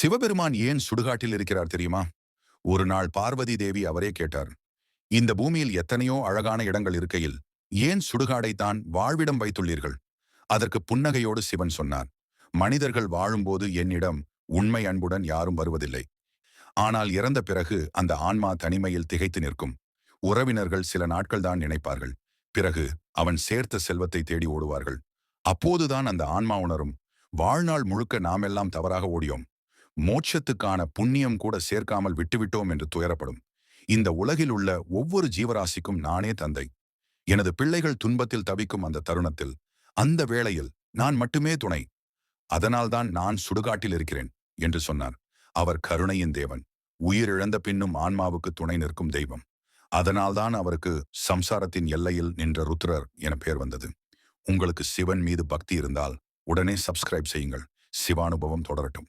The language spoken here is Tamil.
சிவபெருமான் ஏன் சுடுகாட்டில் இருக்கிறார் தெரியுமா? ஒரு நாள் பார்வதி தேவி அவரே கேட்டார் இந்த பூமியில் எத்தனையோ அழகான இடங்கள் இருக்கையில் ஏன் சுடுகாடைத்தான் வாழ்விடம் வைத்துள்ளீர்கள்? அதற்கு புன்னகையோடு சிவன் சொன்னார் மனிதர்கள் வாழும்போது என்னிடம் உண்மை அன்புடன் யாரும் வருவதில்லை. ஆனால் இறந்த பிறகு அந்த ஆன்மா தனிமையில் திகைத்து நிற்கும். உறவினர்கள் சில நாட்கள் தான் நினைப்பார்கள். பிறகு அவன் சேர்த்த செல்வத்தை தேடி ஓடுவார்கள். அப்போதுதான் அந்த ஆன்மா உணரும். வாழ்நாள் முழுக்க நாமெல்லாம் தவறாக ஓடியோம். மோட்சத்துக்கான புண்ணியம் கூட சேர்க்காமல் விட்டுவிட்டோம் என்று துயரப்படும். இந்த உலகில் உள்ள ஒவ்வொரு ஜீவராசிக்கும் நானே தந்தை. எனது பிள்ளைகள் துன்பத்தில் தவிக்கும் அந்த தருணத்தில் அந்த வேளையில் நான் மட்டுமே துணை. அதனால்தான் நான் சுடுகாட்டில் இருக்கிறேன் என்று சொன்னார். அவர் கருணையின் தேவன். உயிரிழந்த பின்னும் ஆன்மாவுக்கு துணை நிற்கும் தெய்வம். அதனால்தான் அவருக்கு சம்சாரத்தின் எல்லையில் நின்ற ருத்ரர் என பெயர் வந்தது. உங்களுக்கு சிவன் மீது பக்தி இருந்தால் உடனே சப்ஸ்கிரைப் செய்யுங்கள். சிவானுபவம் தொடரட்டும்.